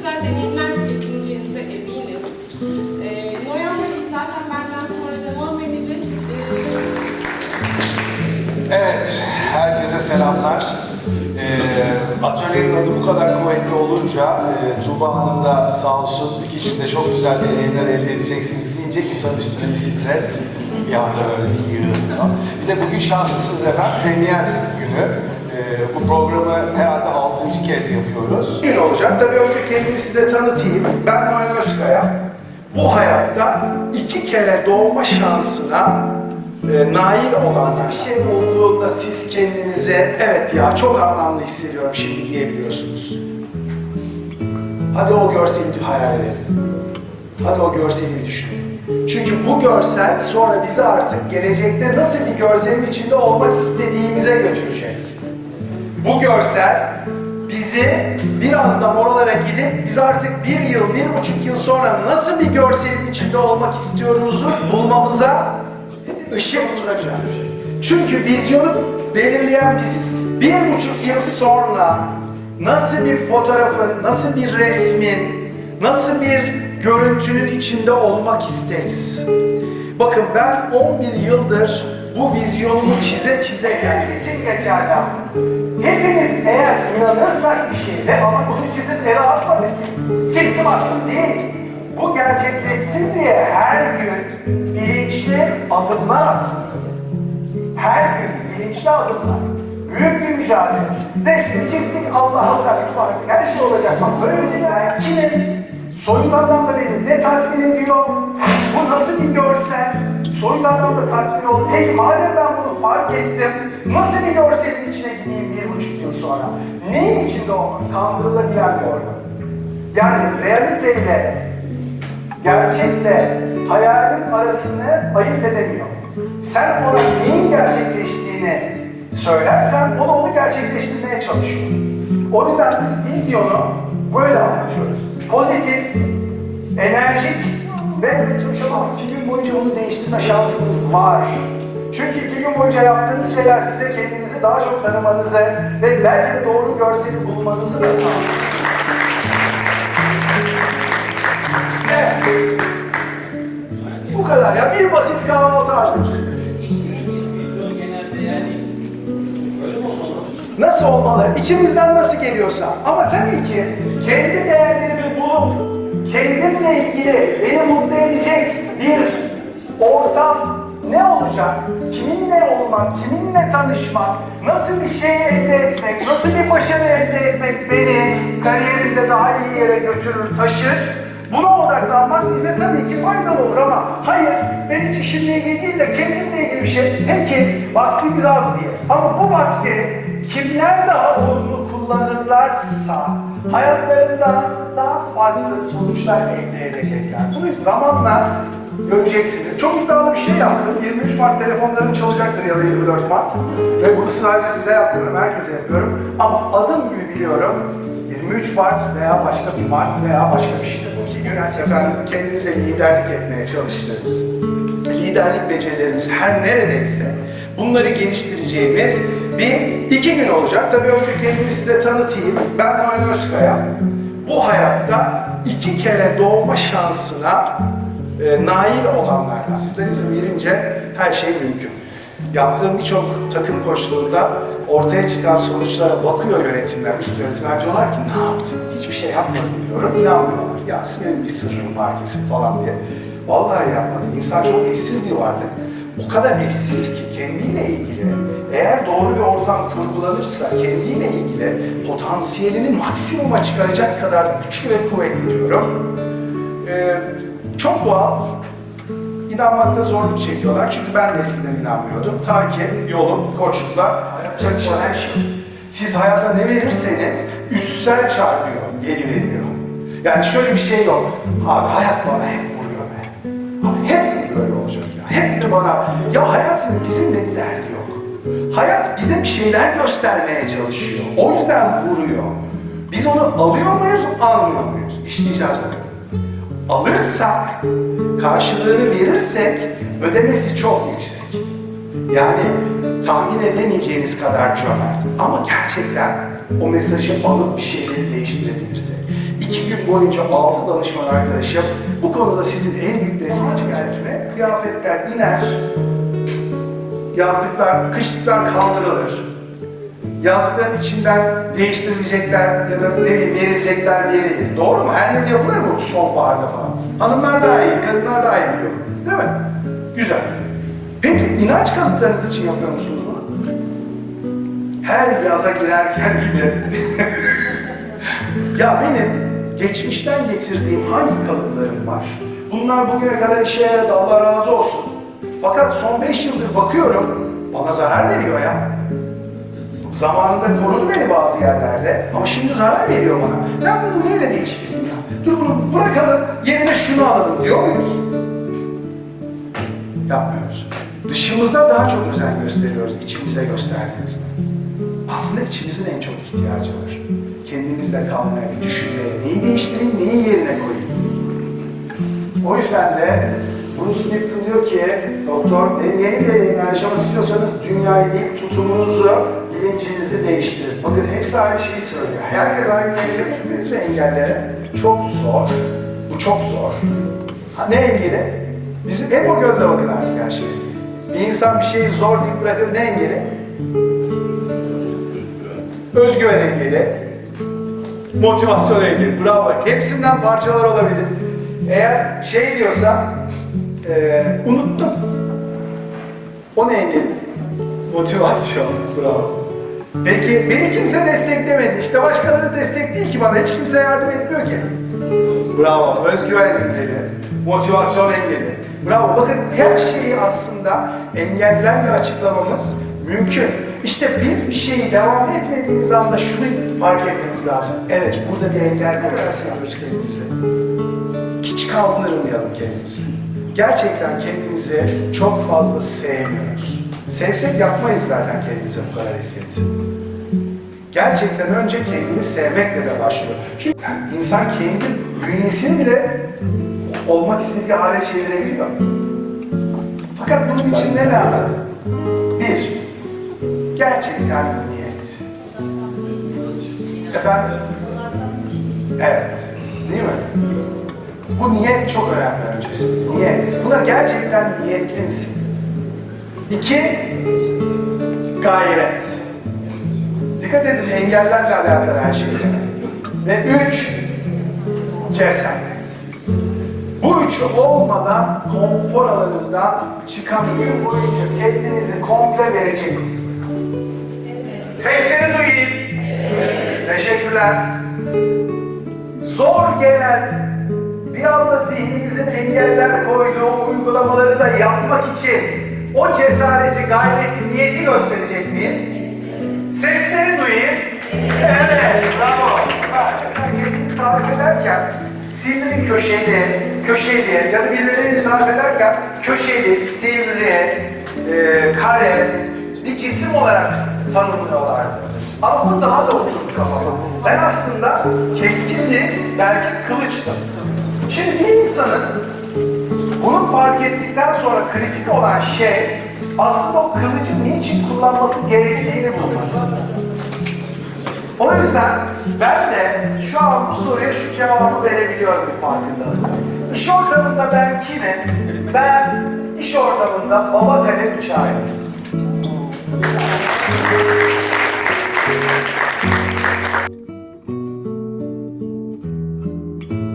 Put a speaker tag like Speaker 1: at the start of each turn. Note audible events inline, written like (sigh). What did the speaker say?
Speaker 1: güzel deneyimler geçireceğinize eminim. Ee,
Speaker 2: e, Noyan Bey zaten benden sonra devam edecek.
Speaker 3: E, evet, herkese selamlar. E,
Speaker 1: atölyenin adı bu kadar kuvvetli olunca e, Tuğba Hanım da sağ olsun iki günde çok güzel deneyimler elde edeceksiniz deyince insan üstüne bir stres. Yani öyle bir yığın. Bir de bugün şanslısınız efendim, premier günü. Ee, bu programı herhalde altıncı kez yapıyoruz. Gün olacak. Tabii önce kendimi size tanıtayım. Ben Noel Özkaya. Bu hayatta iki kere doğma şansına e, nail olan bir şey olduğunda siz kendinize evet ya çok anlamlı hissediyorum şimdi diyebiliyorsunuz. Hadi o görseli bir hayal edelim. Hadi o görseli düşünelim. Çünkü bu görsel sonra bizi artık gelecekte nasıl bir görselin içinde olmak istediğimize götürecek. Bu görsel bizi birazdan oralara gidip biz artık bir yıl, bir buçuk yıl sonra nasıl bir görselin içinde olmak istiyorumuzu bulmamıza, ışığımıza götürecek. Çünkü vizyonu belirleyen biziz. Bir buçuk yıl sonra nasıl bir fotoğrafın, nasıl bir resmin, nasıl bir görüntünün içinde olmak isteriz. Bakın ben 11 yıldır bu vizyonumu çize çize
Speaker 3: için geçerli ama. Hepimiz eğer inanırsak bir şeyde ama bunu çizip eve atmadık biz. Çizdim attım değil. Bu gerçekleşsin diye her gün bilinçli adımlar attık. Her gün bilinçli adımlar. Büyük bir mücadele. Resmi çizdik Allah'a bıraktık artık. Her şey olacak. Bak böyle bir kimim? Soyut anlamda beni ne tatmin ediyor? Bu nasıl bir görsel? Soyut anlamda tatmin ol. Peki madem ben bunu fark ettim, nasıl bir görselin içine gideyim bir buçuk yıl sonra? Neyin içinde olmak? Kandırılabilen bir organ. Yani realiteyle, gerçekle hayalin arasını ayırt edemiyor. Sen ona neyin gerçekleştiğini söylersen o da onu gerçekleştirmeye çalışıyor. O yüzden biz vizyonu böyle anlatıyoruz. Pozitif, enerjik ve çalışamam. İki değiştirme şansınız var. Çünkü iki gün boyunca yaptığınız şeyler size kendinizi daha çok tanımanızı ve belki de doğru görseli bulmanızı da sağlıyor. Evet. Bu kadar ya. Bir basit kahvaltı arzusu. Nasıl olmalı? İçimizden nasıl geliyorsa. Ama tabii ki kendi değerlerimi bulup kendimle ilgili beni mutlu edecek bir ortam ne olacak? Kiminle olmak, kiminle tanışmak, nasıl bir şey elde etmek, nasıl bir başarı elde etmek beni kariyerimde daha iyi yere götürür, taşır. Buna odaklanmak bize tabii ki faydalı olur ama hayır ben hiç işimle ilgili değil de kendimle ilgili bir şey. Peki vaktimiz az diye. Ama bu vakti kimler daha olumlu kullanırlarsa hayatlarında daha farklı sonuçlar elde edecekler. Bunu zamanla göreceksiniz. Çok iddialı bir şey yaptım. 23 Mart telefonlarım çalacaktır ya da 24 Mart. Ve bunu sadece size yapmıyorum, herkese yapıyorum. Ama adım gibi biliyorum. 23 Mart veya başka bir Mart veya başka bir şey. Bu iki gün efendim kendimize liderlik etmeye çalıştığımız, liderlik becerilerimiz her neredeyse bunları geliştireceğimiz bir iki gün olacak. Tabii önce kendimi size tanıtayım. Ben Noel Özkaya. Bu hayatta iki kere doğma şansına e, nail olanlardan. Sizler izin verince her şey mümkün. Yaptığım birçok takım koçluğunda ortaya çıkan sonuçlara bakıyor yönetimler, üst yönetimler diyorlar ki ne yaptın? Hiçbir şey yapmadım diyorum. İnanmıyorlar. Ya senin bir sırrın var kesin falan diye. Vallahi yapmadım. İnsan çok eşsiz bir varlık. O kadar eşsiz ki kendiyle ilgili eğer doğru bir ortam kurgulanırsa kendiyle ilgili potansiyelini maksimuma çıkaracak kadar güçlü ve kuvvetli diyorum. Ee, çok doğal. İnanmakta zorluk çekiyorlar. Çünkü ben de eskiden inanmıyordum. Ta ki yolum koçlukla hayata her şey. Siz hayata ne verirseniz üstsel çarpıyor, geri veriyor. Yani şöyle bir şey yok. Abi hayat bana hep vuruyor be. Abi hep böyle olacak ya. Hep de bana, ya hayatın bizimle bir derdi yok. Hayat bize bir şeyler göstermeye çalışıyor. O yüzden vuruyor. Biz onu alıyor muyuz, almıyor muyuz? İşleyeceğiz bunu alırsak, karşılığını verirsek ödemesi çok yüksek. Yani tahmin edemeyeceğiniz kadar cömert. Ama gerçekten o mesajı alıp bir şeyleri değiştirebilirsek. İki gün boyunca altı danışman arkadaşım bu konuda sizin en büyük destekçileriniz ve kıyafetler iner, yazlıklar, kışlıklar kaldırılır. Yazdıkların içinden değiştirilecekler ya da ne bileyim verilecekler bir yere değil. Doğru mu? Her yerde yapılır mı sonbaharda falan? Hanımlar daha iyi, kadınlar daha iyi biliyor. Değil mi? Güzel. Peki inanç kalıplarınız için yapıyor musunuz bunu? Her yaza girerken gibi (laughs) ya benim geçmişten getirdiğim hangi kalıplarım var? Bunlar bugüne kadar işe yaradı Allah razı olsun. Fakat son beş yıldır bakıyorum bana zarar veriyor ya. Zamanında korudu beni bazı yerlerde ama şimdi zarar veriyor bana. Ben bunu neyle değiştireyim ya? Dur bunu bırakalım yerine şunu alalım diyor muyuz? Yapmıyoruz. Dışımıza daha çok özen gösteriyoruz içimize gösterdiğimizde. Aslında içimizin en çok ihtiyacı var. Kendimizle kalmaya, bir düşünmeye, neyi değiştireyim, neyi yerine koyayım. O yüzden de Bruce Lipton diyor ki, doktor, en yeni deneyimler yaşamak istiyorsanız dünyayı değil, tutumunuzu, bilincinizi değiştirin. Bakın hepsi aynı şeyi söylüyor. Herkes aynı yere getirdiniz ve engellere. Çok zor. Bu çok zor. Ha, ne engeli? Bizim hep o gözle bakın artık her şeye. Bir insan bir şeyi zor deyip bırakıyor. Ne engeli? Özgüven engeli, motivasyon engeli. Bravo. Hepsinden parçalar olabilir. Eğer şey diyorsa, e, unuttum. O ne engeli? Motivasyon. Bravo. Peki beni kimse desteklemedi. İşte başkaları destek ki bana. Hiç kimse yardım etmiyor ki. Bravo. Özgüven engeli. Motivasyon engeli. Bravo. Bakın her şeyi aslında engellerle açıklamamız mümkün. İşte biz bir şeyi devam etmediğimiz anda şunu fark etmemiz lazım. Evet, burada bir engel ne kadar seviyoruz kendimizi. Hiç kaldırmayalım kendimizi. Gerçekten kendimizi çok fazla sevmiyoruz. Sevsek yapmayız zaten kendimize bu kadar eziyeti. Gerçekten önce kendini sevmekle de başlıyor. Çünkü insan kendi bünyesini bile olmak istediği hale çevirebiliyor. Fakat bunun için ne lazım? Bir, gerçekten niyet. Efendim? Evet, değil mi? Bu niyet çok önemli öncesi. Niyet. Buna gerçekten niyetli misin? İki, gayret. Dikkat edin engellerle alakalı her şeyde. Ve üç, cesaret. Bu üçü olmadan konfor alanından çıkamıyor boyunca kendinizi komple verecek? Sesleri duyayım. Teşekkürler. Zor gelen bir anda zihninizin engeller koyduğu uygulamaları da yapmak için o cesareti, gayreti, niyeti gösterecek miyiz? Sesleri duyayım. Evet, bravo. Süper. Mesela kendini tarif ederken sivri köşeli, köşeli ya da birilerini tarif ederken köşeli, sivri, e, kare bir cisim olarak tanımlıyorlardı. Ama bu daha da oturdu kafama. Ben aslında keskinli, belki kılıçtım. Şimdi bir insanın bunu fark ettikten sonra kritik olan şey aslında o kılıcı niçin kullanması gerektiğini bulması. O yüzden ben de şu an bu soruya şu cevabı verebiliyorum bir farkındalıkla. İş ortamında ben kimim? Ben iş ortamında baba kalem uçağıyım.